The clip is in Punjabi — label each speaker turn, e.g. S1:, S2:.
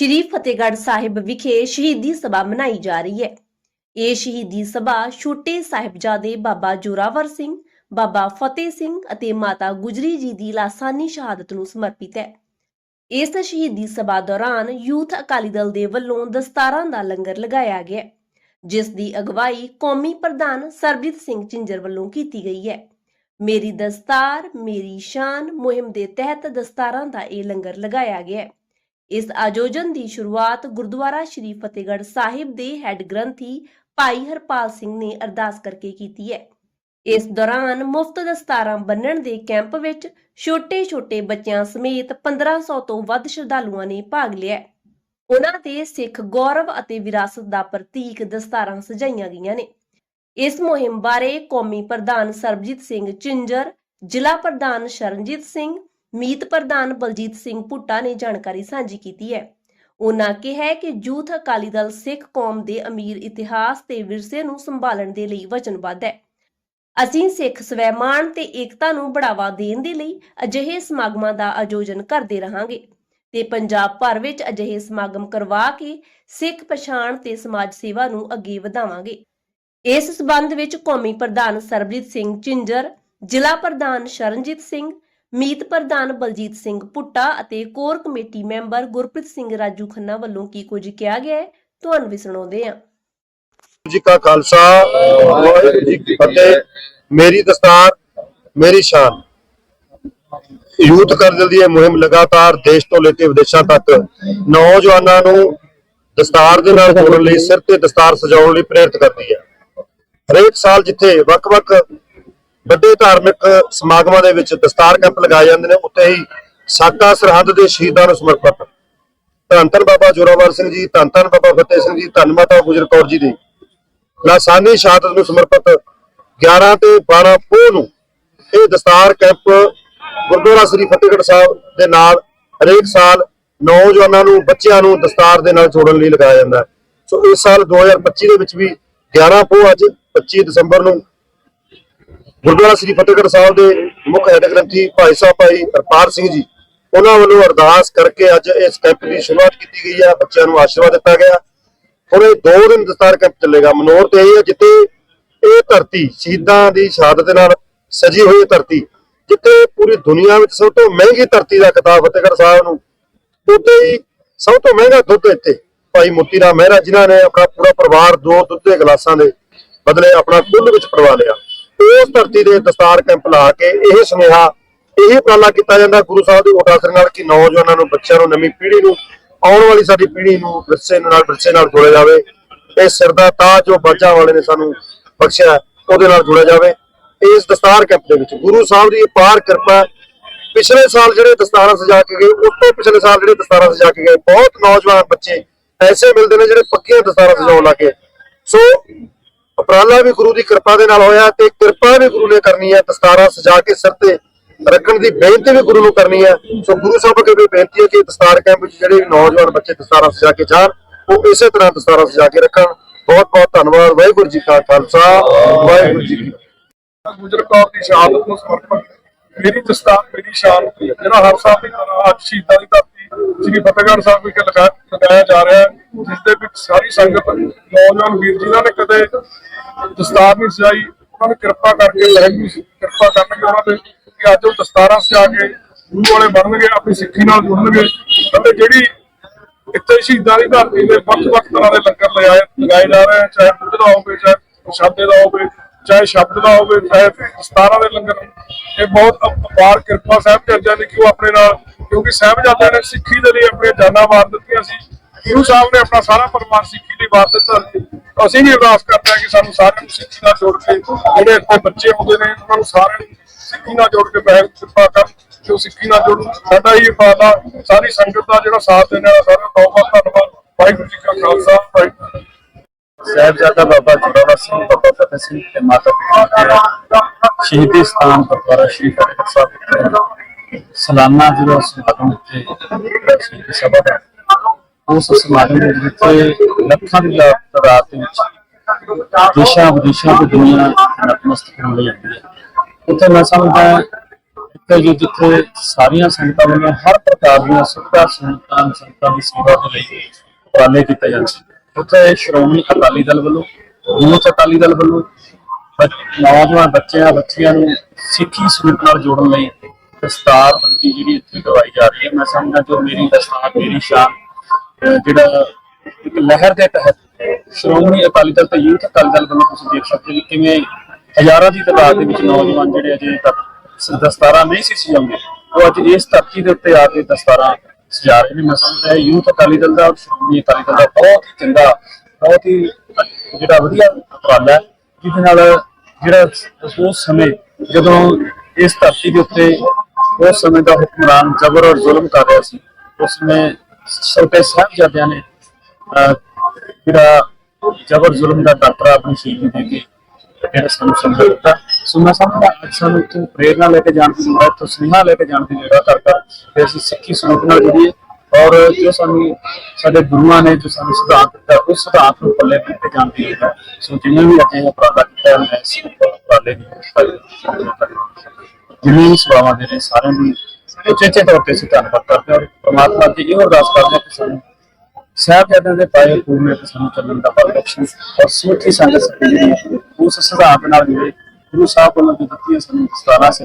S1: ਸ਼੍ਰੀ ਫਤਿਹਗੜ੍ਹ ਸਾਹਿਬ ਵਿਖੇ ਸ਼ਹੀਦੀ ਸਭਾ ਮਨਾਈ ਜਾ ਰਹੀ ਹੈ। ਇਹ ਸ਼ਹੀਦੀ ਸਭਾ ਛੋਟੇ ਸਾਹਿਬਜ਼ਾਦੇ ਬਾਬਾ ਜੋਰਾਵਰ ਸਿੰਘ, ਬਾਬਾ ਫਤਿਹ ਸਿੰਘ ਅਤੇ ਮਾਤਾ ਗੁਜਰੀ ਜੀ ਦੀ ਲਾਸਾਨੀ ਸ਼ਹਾਦਤ ਨੂੰ ਸਮਰਪਿਤ ਹੈ। ਇਸ ਸ਼ਹੀਦੀ ਸਭਾ ਦੌਰਾਨ ਯੂਥ ਅਕਾਲੀ ਦਲ ਦੇ ਵੱਲੋਂ ਦਸਤਾਰਾਂ ਦਾ ਲੰਗਰ ਲਗਾਇਆ ਗਿਆ। ਜਿਸ ਦੀ ਅਗਵਾਈ ਕੌਮੀ ਪ੍ਰਧਾਨ ਸਰਬਜੀਤ ਸਿੰਘ ਝਿੰਜਰ ਵੱਲੋਂ ਕੀਤੀ ਗਈ ਹੈ। ਮੇਰੀ ਦਸਤਾਰ, ਮੇਰੀ ਸ਼ਾਨ ਮੁਹਿੰਮ ਦੇ ਤਹਿਤ ਦਸਤਾਰਾਂ ਦਾ ਇਹ ਲੰਗਰ ਲਗਾਇਆ ਗਿਆ ਇਸ ਆਯੋਜਨ ਦੀ ਸ਼ੁਰੂਆਤ ਗੁਰਦੁਆਰਾ ਸ਼੍ਰੀ ਫਤਿਹਗੜ੍ਹ ਸਾਹਿਬ ਦੇ ਹੈੱਡ ਗ੍ਰੰਥੀ ਭਾਈ ਹਰਪਾਲ ਸਿੰਘ ਨੇ ਅਰਦਾਸ ਕਰਕੇ ਕੀਤੀ ਹੈ। ਇਸ ਦੌਰਾਨ ਮੁਫਤ ਦਸਤਾਰਾਂ ਬੰਨਣ ਦੇ ਕੈਂਪ ਵਿੱਚ ਛੋਟੇ-ਛੋਟੇ ਬੱਚਿਆਂ ਸਮੇਤ 1500 ਤੋਂ ਵੱਧ ਸ਼ਰਧਾਲੂਆਂ ਨੇ ਭਾਗ ਲਿਆ ਉਹਨਾਂ ਦੇ ਸਿੱਖ ਗੌਰਵ ਅਤੇ ਵਿਰਾਸਤ ਦਾ ਪ੍ਰਤੀਕ ਦਸਤਾਰਾਂ ਸਜਾਈਆਂ ਗਈਆਂ ਨੇ। ਇਸ ਮੁਹਿੰਮ ਬਾਰੇ ਕੌਮੀ ਪ੍ਰਧਾਨ ਸਰਬਜੀਤ ਸਿੰਘ ਚਿੰਜਰ ਜ਼ਿਲ੍ਹਾ ਪ੍ਰਧਾਨ ਸ਼ਰਨਜੀਤ ਸਿੰਘ ਮੀਤ ਪ੍ਰਧਾਨ ਬਲਜੀਤ ਸਿੰਘ ਭੁੱਟਾ ਨੇ ਜਾਣਕਾਰੀ ਸਾਂਝੀ ਕੀਤੀ ਹੈ। ਉਹਨਾਂ ਕਿਹਾ ਕਿ ਯੂਥ ਅਕਾਲੀ ਦਲ ਸਿੱਖ ਕੌਮ ਦੇ ਅਮੀਰ ਇਤਿਹਾਸ ਤੇ ਵਿਰਸੇ ਨੂੰ ਸੰਭਾਲਣ ਦੇ ਲਈ ਵਚਨਬੱਧ ਹੈ। ਅਸੀਂ ਸਿੱਖ ਸਵੈਮਾਨ ਤੇ ਏਕਤਾ ਨੂੰ ਬੜਾਵਾ ਦੇਣ ਦੇ ਲਈ ਅਜਿਹੇ ਸਮਾਗਮਾਂ ਦਾ ਆਯੋਜਨ ਕਰਦੇ ਰਹਾਂਗੇ ਤੇ ਪੰਜਾਬ ਭਰ ਵਿੱਚ ਅਜਿਹੇ ਸਮਾਗਮ ਕਰਵਾ ਕੇ ਸਿੱਖ ਪਛਾਣ ਤੇ ਸਮਾਜ ਸੇਵਾ ਨੂੰ ਅੱਗੇ ਵਧਾਵਾਂਗੇ। ਇਸ ਸਬੰਧ ਵਿੱਚ ਕੌਮੀ ਪ੍ਰਧਾਨ ਸਰਬਜੀਤ ਸਿੰਘ ਚਿੰਜਰ ਜ਼ਿਲ੍ਹਾ ਪ੍ਰਧਾਨ ਸ਼ਰਨਜੀਤ ਸਿੰਘ ਮੀਤ ਪ੍ਰਧਾਨ ਬਲਜੀਤ ਸਿੰਘ ਭੁੱਟਾ ਅਤੇ core committee member Gurpreet Singh Raju Khanna ਵੱਲੋਂ ਕੀ ਕੁਝ ਕਿਹਾ ਗਿਆ ਹੈ, ਤੁਹਾਨੂੰ ਵੀ ਸੁਣਾਉਂਦੇ ਹਾਂ।
S2: ਜੀ ਕਾ ਖਾਲਸਾ, ਵਾਹਿਗੁਰੂ ਜੀ ਕੀ ਫਤਿਹ। ਮੇਰੀ ਦਸਤਾਰ, ਮੇਰੀ ਸ਼ਾਨ। ਯੂਥ ਕਰਦਲ ਦੀ ਇਹ ਮੁਹਿੰਮ ਲਗਾਤਾਰ ਦੇਸ਼ ਤੋਂ ਲੈ ਕੇ ਵਿਦੇਸ਼ਾਂ ਤੱਕ ਨੌਜਵਾਨਾਂ ਨੂੰ ਦਸਤਾਰ ਦੇ ਨਾਲ ਜੋੜਨ ਲਈ, ਸਿਰ ਤੇ ਦਸਤਾਰ ਸਜਾਉਣ ਲਈ ਪ੍ਰੇਰਿਤ ਕਰਦੀ ਹੈ। ਹਰੇਕ ਸਾਲ ਜਿੱਥੇ ਵੱਖ-ਵੱਖ ਵੱਡੇ ਧਾਰਮਿਕ ਸਮਾਗਮਾਂ ਦੇ ਵਿੱਚ ਦਸਤਾਰ ਕੈਂਪ ਲਗਾਏ ਜਾਂਦੇ ਨੇ, ਉੱਥੇ ਹੀ ਸਾਕਾ ਸਰਹੱਦ ਦੇ ਸ਼ਹੀਦਾਂ ਨੂੰ ਸਮਰਪਿਤ। ਧੰਨ ਧੰਨ ਬਾਬਾ ਜੋਰਾਵਰ ਸਿੰਘ ਜੀ, ਧੰਨ ਧੰਨ ਬਾਬਾ ਫਤਿਹ ਸਿੰਘ ਜੀ, ਧੰਨ ਮਾਤਾ ਗੁਜਰ ਕੌਰ ਜੀ ਦੀ। ਲਾਸਾਨੀ ਸ਼ਹਾਦਤ ਨੂੰ ਸਮਰਪਿਤ 11 ਤੇ 12 ਪੋਹ ਨੂੰ ਇਹ ਦਸਤਾਰ ਕੈਂਪ ਗੁਰਦੁਆਰਾ ਸ੍ਰੀ ਫਤਿਹਗੜ੍ਹ ਸਾਹਿਬ ਦੇ ਨਾਲ ਹਰੇਕ ਸਾਲ ਨੌਜਵਾਨਾਂ ਨੂੰ, ਬੱਚਿਆਂ ਨੂੰ ਦਸਤਾਰ ਦੇ ਨਾਲ ਜੋੜਨ ਲਈ ਲਗਾਇਆ ਜਾਂਦਾ ਹੈ। ਸੋ ਇਸ ਸਾਲ 2025 ਦੇ ਵਿੱਚ ਵੀ 11 ਪੋਹ ਅੱਜ 25 ਦਸੰਬਰ ਨੂੰ ਗੁਰਦੁਆਰਾ ਸ੍ਰੀ ਫਤਿਹਗੜ੍ਹ ਸਾਹਿਬ ਦੇ ਮੁੱਖ ਹੈਡ ਗ੍ਰੰਥੀ ਭਾਈ ਸਾਹਿਬ ਭਾਈ ਹਰਪਾਲ ਸਿੰਘ ਜੀ, ਉਹਨਾਂ ਵੱਲੋਂ ਅਰਦਾਸ ਕਰਕੇ ਅੱਜ ਇਸ ਕੈਂਪ ਦੀ ਸ਼ੁਰੂਆਤ ਕੀਤੀ ਗਈ ਹੈ ਬੱਚਿਆਂ ਨੂੰ ਆਸ਼ੀਰਵਾਦ ਦਿੱਤਾ ਗਿਆ। ਹੁਣ ਇਹ ਦੋ ਦਿਨ ਦਸਤਾਰ ਕੈਂਪ ਚੱਲੇਗਾ, ਮਨੋਰ ਤੇ ਇਹ ਹੈ ਜਿੱਥੇ ਇਹ ਧਰਤੀ ਸ਼ਹੀਦਾਂ ਦੀ ਸ਼ਹਾਦਤ ਨਾਲ ਸਜੀ ਹੋਈ ਧਰਤੀ, ਜਿੱਥੇ ਪੂਰੀ ਦੁਨੀਆ ਵਿੱਚ ਸਭ ਤੋਂ ਮਹਿੰਗੀ ਧਰਤੀ ਦਾ ਕਿਤਾਬ ਫਤਿਹਗੜ੍ਹ ਸਾਹਿਬ ਨੂੰ। ਉੱਥੇ ਹੀ ਸਭ ਤੋਂ ਮਹਿੰਗਾ ਦੁੱਧ ਇੱਥੇ, ਭਾਈ ਮੋਤੀ ਰਾਮ ਮਹਿਰਾ ਜਿਨ੍ਹਾਂ ਨੇ ਆਪਣਾ ਪੂਰਾ ਪਰਿਵਾਰ ਦੋ ਦੁੱਧ ਦੇ ਗਲਾਸਾਂ ਦੇ ਬਦਲੇ ਆਪਣਾ ਕੁੱਲ ਵਿੱਚ ਪਰਵਾ ਲਿਆ। ਉਸ ਧਰਤੀ ਦੇ ਦਸਤਾਰ ਕੈਂਪ ਲਾ ਕੇ ਇਹ ਸੁਨੇਹਾ, ਇਹ ਉਪਰਾਲਾ ਕੀਤਾ ਜਾਂਦਾ ਗੁਰੂ ਸਾਹਿਬ ਦੀ ਓਟ ਨਾਲ ਕਿ ਨੌਜਵਾਨਾਂ ਨੂੰ, ਬੱਚਿਆਂ ਨੂੰ, ਨਵੀਂ ਪੀੜ੍ਹੀ ਨੂੰ, ਆਉਣ ਵਾਲੀ ਸਾਡੀ ਪੀੜ੍ਹੀ ਨੂੰ ਵਿਰਸੇ ਨਾਲ ਵਿਰਸੇ ਨਾਲ ਜੋੜਿਆ ਜਾਵੇ। ਇਹ ਸਿਰ ਦਾ ਤਾਜ ਜੋ ਬਾਜਾਂ ਵਾਲੇ ਨੇ ਸਾਨੂੰ ਬਖਸ਼ਿਆ, ਉਹਦੇ ਨਾਲ ਜੁੜਿਆ ਜਾਵੇ। ਇਸ ਦਸਤਾਰ ਕੈਂਪ ਦੇ ਵਿੱਚ ਗੁਰੂ ਸਾਹਿਬ ਦੀ ਅਪਾਰ ਕਿਰਪਾ ਪਿਛਲੇ ਸਾਲ ਜਿਹੜੇ ਦਸਤਾਰਾਂ ਸਜਾ ਕੇ ਗਏ, ਉਸ ਤੋਂ ਪਿਛਲੇ ਸਾਲ ਜਿਹੜੇ ਦਸਤਾਰਾਂ ਸਜਾ ਕੇ ਗਏ, ਬਹੁਤ ਨੌਜਵਾਨ ਬੱਚੇ ਐਸੇ ਮਿਲਦੇ ਨੇ ਜਿਹੜੇ ਪੱਕੀਆਂ ਦਸਤਾਰਾਂ ਸਜਾਉਣ ਲੱਗੇ ਸੋ ਉਪਰਾਲਾ ਵੀ ਗੁਰੂ ਦੀ ਕਿਰਪਾ ਦੇ ਨਾਲ ਹੋਇਆ ਤੇ ਕਿਰਪਾ ਵੀ ਗੁਰੂ ਨੇ ਕਰਨੀ ਹੈ। ਦਸਤਾਰਾਂ ਸਜਾ ਕੇ ਸਿਰ ਤੇ ਰੱਖਣ ਦੀ ਬੇਨਤੀ ਵੀ ਗੁਰੂ ਨੂੰ ਕਰਨੀ ਹੈ। ਸੋ ਗੁਰੂ ਸਾਹਿਬ ਅੱਗੇ ਵੀ ਬੇਨਤੀ ਹੈ ਕਿ ਦਸਤਾਰ ਕੈਂਪ ਵਿੱਚ ਜਿਹੜੇ ਨੌਜਵਾਨ ਬੱਚੇ ਦਸਤਾਰਾਂ ਸਜਾ ਕੇ ਜਾਣ, ਉਹ ਇਸੇ ਤਰ੍ਹਾਂ ਦਸਤਾਰਾਂ ਸਜਾ ਕੇ ਰੱਖਣ। ਬਹੁਤ ਬਹੁਤ ਧੰਨਵਾਦ। ਵਾਹਿਗੁਰੂ ਜੀ ਕਾ ਖਾਲਸਾ। ਵਾਹਿਗੁਰੂ ਜੀ ਕੀ
S3: ਗੁਜਰ ਕੌਰ ਦੀ ਸ਼ਹਾਦਤ ਨੂੰ ਸਮਰਪਿਤ ਮੇਰੀ ਦਸਤਾਰ, ਮੇਰੀ ਸ਼ਾਨ ਜਿਹੜਾ ਹਰ ਸਾਲ ਦੀ ਤਰ੍ਹਾਂ ਅੱਜ ਸ਼ਹੀਦਾਂ ਦੀ ਧਰਤੀ ਸ੍ਰੀ ਫਤਿਹਗੜ੍ਹ ਸਾਹਿਬ ਵਿਖੇ ਲਗਾਇਆ ਜਾ ਰਿਹਾ ਹੈ, ਜਿਸ ਦੇ ਵਿੱਚ ਸਾਰੀ ਸੰਗਤ, ਨੌਜਵਾਨ ਵੀਰ ਜਿਨ੍ਹਾਂ ਨੇ ਕਦੇ ਦਸਤਾਰ ਨਹੀਂ ਸਜਾਈ, ਉਹਨਾਂ ਨੂੰ ਕਿਰਪਾ ਕਰਕੇ ਵਾਹਿਗੁਰੂ ਕਿਰਪਾ ਕਰਨਗੇ ਉਹਨਾਂ ਤੇ, ਕਿ ਅੱਜ ਉਹ ਦਸਤਾਰਾਂ ਸਜਾ ਕੇ ਗੁਰੂ ਵਾਲੇ ਬਣਨਗੇ, ਆਪਣੀ ਸਿੱਖੀ ਨਾਲ ਜੁੜਨਗੇ, ਅਤੇ ਜਿਹੜੀ ਇੱਥੇ ਸ਼ਹੀਦਾਂ ਦੀ ਧਰਤੀ ਦੇ ਵੱਖ-ਵੱਖ ਤਰ੍ਹਾਂ ਦੇ ਲੰਗਰ ਲਗਾਏ ਲਗਾਏ ਜਾ ਰਹੇ ਆ, ਚਾਹੇ ਦੁੱਧ ਦਾ ਹੋਵੇ, ਚਾਹੇ ਪ੍ਰਸ਼ਾਦੇ ਦਾ ਹੋਵੇ, ਚਾਹੇ ਸ਼ਬਦ ਦਾ ਹੋਵੇ, ਚਾਹੇ ਸਤਾਰਾਂ ਦੇ ਲੰਗਰ, ਇਹ ਬਹੁਤ ਅਪਾਰ ਕਿਰਪਾ ਸਾਹਿਬ ਚਰਚਾ ਨੇ ਕਿ ਉਹ ਆਪਣੇ ਨਾਲ ਕਿਉਂਕਿ ਸਾਹਿਬਜ਼ਾਦਿਆਂ ਨੇ ਸਿੱਖੀ ਦੇ ਲਈ ਆਪਣੀਆਂ ਜਾਨਾਂ ਵਾਰ ਦਿੱਤੀਆਂ ਸੀ। ਗੁਰੂ ਸਾਹਿਬ ਨੇ ਆਪਣਾ ਸਾਰਾ ਪਰਿਵਾਰ ਸਿੱਖੀ ਲਈ ਵਾਰ ਦਿੱਤਾ ਸੀ। ਅਸੀਂ ਵੀ ਅਰਦਾਸ ਕਰਦੇ ਹਾਂ ਕਿ ਸਾਨੂੰ ਸਾਰਿਆਂ ਨੂੰ ਸਿੱਖੀ ਨਾਲ ਜੋੜ ਕੇ ਜਿਹੜੇ ਇੱਥੇ ਬੱਚੇ ਹੁੰਦੇ ਨੇ, ਉਹਨਾਂ ਨੂੰ ਸਾਰਿਆਂ ਨੂੰ ਸਿੱਖੀ ਨਾਲ ਜੋੜ ਕੇ ਬੈਠ ਕਿਰਪਾ ਕਰਨ, ਜੋ ਸਿੱਖੀ ਨਾਲ ਜੁੜਨ। ਸਾਡਾ ਹੀ ਉਪਰਾਲਾ ਸਾਰੀ ਸੰਗਤ ਦਾ ਜਿਹੜਾ ਸਾਥ ਦੇਣ ਵਾਲਾ ਸਾਰਿਆਂ ਦਾ ਬਹੁਤ ਬਹੁਤ ਧੰਨਵਾਦ। ਵਾਹਿਗੁਰੂ ਜੀ ਕਾ ਖਾਲਸਾ, ਵਾਹਿਗੁਰੂ
S4: ਸਾਹਿਬਜ਼ਾਦਾ ਬਾਬਾ ਜੋਰਾਵਰ ਸਿੰਘ, ਬਾਬਾ ਫਤਿਹ ਸਿੰਘ ਤੇ ਮਾਤਾ ਪਿਤਾ ਸ਼ਹੀਦੀ ਸਥਾਨ ਗੁਰਦੁਆਰਾ ਸ਼੍ਰੀ ਫਤਿਹਗੜ੍ਹ ਸਾਹਿਬ ਸਾਲਾਨਾ ਜਿਹੜਾ ਸਮਾਗਮ ਤੇ ਸਭਾ ਦਾ ਉਸ ਸਮਾਗਮ ਦੇ ਵਿੱਚ ਲੱਖਾਂ ਦੀ ਤਾਦਾਦ ਦੇ ਵਿੱਚ ਦੇਸ਼ਾਂ ਵਿਦੇਸ਼ਾਂ ਤੋਂ ਦੁਨੀਆ ਨਤਮਸਤਕ ਹੋਣ ਲਈ ਆਉਂਦੀ ਹੈ। ਉੱਥੇ ਮੈਂ ਸਮਝਦਾ ਤੇ ਜੀ ਜਿੱਥੇ ਸਾਰੀਆਂ ਸੰਗਤਾਂ ਵੱਲੋਂ ਹਰ ਪ੍ਰਕਾਰ ਦੀਆਂ ਸੁਵਿਧਾ ਸੰਗਤਾਂ ਸੰਗਤਾਂ ਦੀ ਸੇਵਾ ਦੇ ਲਈ ਉਪਰਾਲੇ ਕੀਤੇ ਜਾਂਦੇ ਸੀ ਉੱਥੇ ਸ਼੍ਰੋਮਣੀ ਅਕਾਲੀ ਦਲ ਵੱਲੋਂ ਯੂਥ ਅਕਾਲੀ ਦਲ ਵੱਲੋਂ ਬੱਚ- ਨੌਜਵਾਨ ਬੱਚਿਆਂ, ਬੱਚੀਆਂ ਨੂੰ ਸਿੱਖੀ ਸਰੂਪ ਨਾਲ ਜੋੜਨ ਲਈ ਦਸਤਾਰਬੰਦੀ ਜਿਹੜੀ ਇੱਥੇ ਕਰਵਾਈ ਜਾ ਰਹੀ ਹੈ। ਮੈਂ ਸਮਝਦਾ ਜੋ ਮੇਰੀ ਦਸਤਾਰ, ਮੇਰੀ ਸ਼ਾਨ ਜਿਹੜਾ ਇੱਕ ਲਹਿਰ ਦੇ ਤਹਿਤ ਸ਼੍ਰੋਮਣੀ ਅਕਾਲੀ ਦਲ ਤੇ ਯੂਥ ਅਕਾਲੀ ਦਲ ਵੱਲੋਂ ਤੁਸੀਂ ਦੇਖ ਸਕਦੇ ਹੋ ਕਿਵੇਂ ਹਜ਼ਾਰਾਂ ਦੀ ਤਾਦਾਦ ਦੇ ਵਿੱਚ ਨੌਜਵਾਨ ਜਿਹੜੇ ਅਜੇ ਤੱਕ ਦਸਤਾਰਾਂ ਨਹੀਂ ਸੀ ਸਜਾਉਂਦੇ, ਉਹ ਅੱਜ ਇਸ ਧਰਤੀ ਦੇ ਉੱਤੇ ਆ ਕੇ ਦਸਤਾਰਾਂ ਸਜਾ ਰਹੇ ਨੇ। ਮੈਂ ਸਮਝਦਾ ਯੂਥ ਅਕਾਲੀ ਦਲ ਦਾ, ਸ਼੍ਰੋਮਣੀ ਅਕਾਲੀ ਦਲ ਦਾ ਬਹੁਤ ਚੰਗਾ, ਬਹੁਤ ਹੀ ਜਿਹੜਾ ਵਧੀਆ ਉਪਰਾਲਾ ਹੈ, ਜਿਹਦੇ ਨਾਲ ਜਿਹੜਾ ਉਸ ਸਮੇਂ ਜਦੋਂ ਇਸ ਧਰਤੀ ਦੇ ਉੱਤੇ ਉਸ ਸਮੇਂ ਦਾ ਹੁਕਮਰਾਨ ਜ਼ਬਰ ਔਰ ਜ਼ੁਲਮ ਕਰ ਰਿਹਾ ਸੀ। ਉਸ ਸਮੇਂ ਛੋਟੇ ਸਾਹਿਬਜ਼ਾਦਿਆਂ ਨੇ ਜਿਹੜਾ ਜ਼ਬਰ ਜ਼ੁਲਮ ਦਾ ਡਾਕਟਰ ਆਪਣੀ ਸ਼ਹੀਦੀ ਦੇ ਜਿਹੜਾ ਸਾਨੂੰ ਸਮਝ ਦਿੱਤਾ। ਸਮਝਦਾ, ਅੱਜ ਸਾਨੂੰ ਇੱਥੋਂ ਪ੍ਰੇਰਨਾ ਲੈ ਕੇ ਜਾਣ ਦੀ ਲੋੜ ਹੈ, ਇੱਥੋਂ ਸੁਨੇਹਾ ਲੈ ਕੇ ਜਾਣ ਦੀ ਲੋੜ ਹੈ ਕਰ ਤੇ ਅਸੀਂ ਸਿੱਖੀ ਸਰੂਪ ਨਾਲ ਜੁੜੀਏ ਔਰ ਜੋ ਸਾਨੂੰ ਸਾਡੇ ਗੁਰੂਆਂ ਨੇ ਜੋ ਸਾਨੂੰ ਸਿਧਾਂਤ ਦਿੱਤਾ, ਉਸ ਸਿਧਾਂਤ ਨੂੰ ਪੱਲੇ ਬੰਨ ਕੇ ਜਾਣ ਦੀ ਲੋੜ ਹੈ। ਸੋ ਜਿਵੇਂ ਵੀ ਅੱਗੇ ਉਪਰਾਲਾ ਕੀਤਾ ਹੈ ਮੈਂ ਇਸ ਉਪਰਾਲੇ ਦੀ ਜਿੰਨੇ ਸੇਵਾਵਾਂ ਦੇ ਰਹੇ ਸਾਰਿਆਂ ਦੀ ਉਚੇਚੇ ਤੌਰ ਤੇ ਅਸੀਂ ਧੰਨਵਾਦ ਕਰਦੇ ਹਾਂ ਔਰ ਪ੍ਰਮਾਤਮਾ ਅੱਗੇ ਇਹ ਅਰਦਾਸ ਕਰਦੇ ਹਾਂ ਕਿ ਸਾਨੂੰ ਸਾਹਿਬਜ਼ਾਦਿਆਂ ਦੇ ਪਾਏ ਪੂਰਨ ਤੇ ਸਾਨੂੰ ਚੱਲਣ ਦਾ ਬਲ ਔਰ ਸਮੁੱਚੀ ਸੰਗਤ ਜਿਹੜੀ ਉਸ ਸਿਧਾਂਤ ਨਾਲ ਜੁੜੇ, ਗੁਰੂ ਸਾਹਿਬ ਵੱਲੋਂ ਜੋ ਦਿੱਤੀਆਂ ਸਾਨੂੰ ਸਤਾਰਾਂ ਸੀ